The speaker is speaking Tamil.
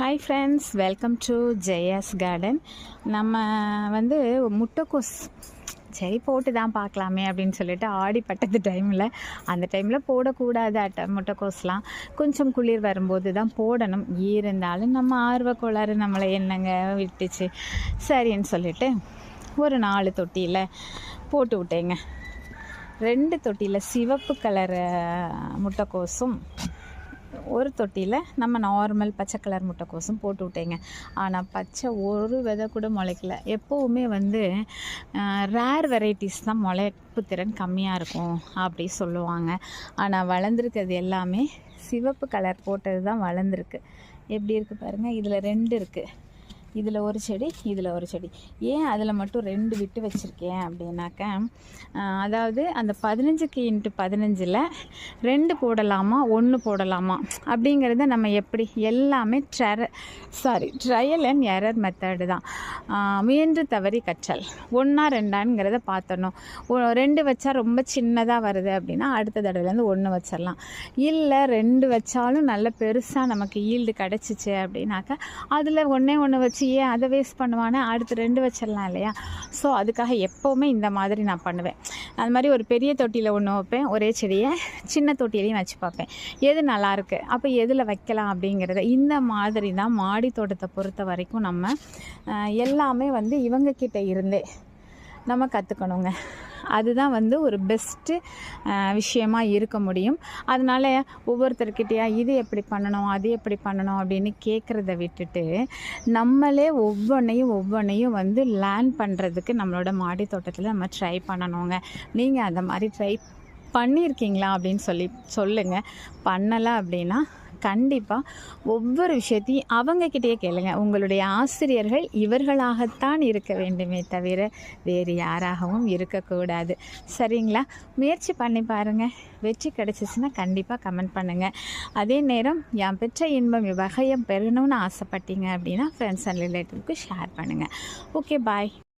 Hi friends welcome to Jaya's garden நம்ம வந்து முட்டைக்கோஸ் சரி போட்டு தான் பார்க்கலாமே அப்படின்னு சொல்லிட்டு ஆடி பட்டது டைமில் அந்த டைமில் போடக்கூடாது அட்டை முட்டைக்கோஸ்லாம். கொஞ்சம் குளிர் வரும்போது தான் போடணும். இருந்தாலும் நம்ம ஆர்வ கோளாறு நம்மளை என்னங்க விட்டுச்சு? சரின்னு சொல்லிட்டு ஒரு நாலு தொட்டியில் போட்டு விட்டேங்க. ரெண்டு தொட்டியில் சிவப்பு கலர் முட்டைக்கோஸும் ஒரு தொட்டியில் நம்ம நார்மல் பச்சை கலர் முட்டைக்கோசும் போட்டு விட்டேங்க. ஆனால் பச்சை ஒரு விதை கூட முளைக்கல. எப்போவுமே வந்து ரேர் வெரைட்டிஸ் தான் முளைப்பு திறன் கம்மியாக இருக்கும் அப்படி சொல்லுவாங்க. ஆனால் வளர்ந்துருக்கிறது எல்லாமே சிவப்பு கலர் போட்டது தான் வளர்ந்துருக்கு. எப்படி இருக்குது பாருங்கள் இதில் ரெண்டு இருக்குது இதில் ஒரு செடி இதில் ஒரு செடி. ஏன் அதில் மட்டும் ரெண்டு விட்டு வச்சுருக்கேன் அப்படின்னாக்க அதாவது அந்த பதினஞ்சுக்கு இன்ட்டு பதினஞ்சில் ரெண்டு போடலாமா ஒன்று போடலாமா அப்படிங்கிறத நம்ம எப்படி எல்லாமே ட்ர sorry trial and error method தான். முயன்று தவறி கற்றல். ஒன்றா ரெண்டாங்கிறத பார்த்தணும். ரெண்டு வச்சா ரொம்ப சின்னதாக வருது அப்படின்னா அடுத்த தடவைலேருந்து ஒன்று வச்சிடலாம். இல்லை ரெண்டு வச்சாலும் நல்ல பெருசாக நமக்கு ஈல்டு கிடச்சிச்சு அப்படின்னாக்கா அதில் ஒன்றே ஒன்று வச்சு வச்சு ஏன் அதை வேஸ்ட் பண்ணுவானே அடுத்து ரெண்டு வச்சிடலாம் இல்லையா? ஸோ அதுக்காக எப்போவுமே இந்த மாதிரி நான் பண்ணுவேன். அது மாதிரி ஒரு பெரிய தொட்டியில் ஒன்று வைப்பேன். ஒரே செடியை சின்ன தொட்டியிலையும் வச்சு பார்ப்பேன். எது நல்லாயிருக்கு அப்போ எதில் வைக்கலாம் அப்படிங்கிறத. இந்த மாதிரி தான் மாடி தோட்டத்தை பொறுத்த வரைக்கும் நம்ம எல்லாமே வந்து இவங்கக்கிட்ட இருந்தே நம்ம கற்றுக்கணுங்க அதுதான் வந்து ஒரு பெஸ்ட்டு விஷயமாக இருக்க முடியும். அதனால் ஒவ்வொருத்தர்கிட்டயா இது எப்படி பண்ணணும் அது எப்படி பண்ணணும் அப்படின்னு கேட்குறத விட்டுட்டு நம்மளே ஒவ்வொன்றையும் ஒவ்வொன்றையும் வந்து லேர்ன் பண்ணுறதுக்கு நம்மளோட மாடி தோட்டத்தில் நம்ம ட்ரை பண்ணணுங்க. நீங்கள் அந்த மாதிரி ட்ரை பண்ணியிருக்கீங்களா அப்படின்னு சொல்லி சொல்லுங்கள் பண்ணலை அப்படின்னா கண்டிப்பாக ஒவ்வொரு விஷயத்தையும் அவங்கக்கிட்டே கேளுங்க. உங்களுடைய ஆசிரியர்கள் இவர்களாகத்தான் இருக்க வேண்டுமே தவிர வேறு யாராகவும் இருக்கக்கூடாது. சரிங்களா? முயற்சி பண்ணி பாருங்கள் வெற்றி கிடச்சிச்சின்னா கண்டிப்பாக கமெண்ட் பண்ணுங்கள் அதே நேரம் என் பெற்ற இன்பம் வகையம் பெறணும்னு ஆசைப்பட்டீங்க அப்படின்னா ஃப்ரெண்ட்ஸ் அண்ட் ரிலேட்டிவ்க்கு ஷேர் பண்ணுங்கள் ஓகே பாய்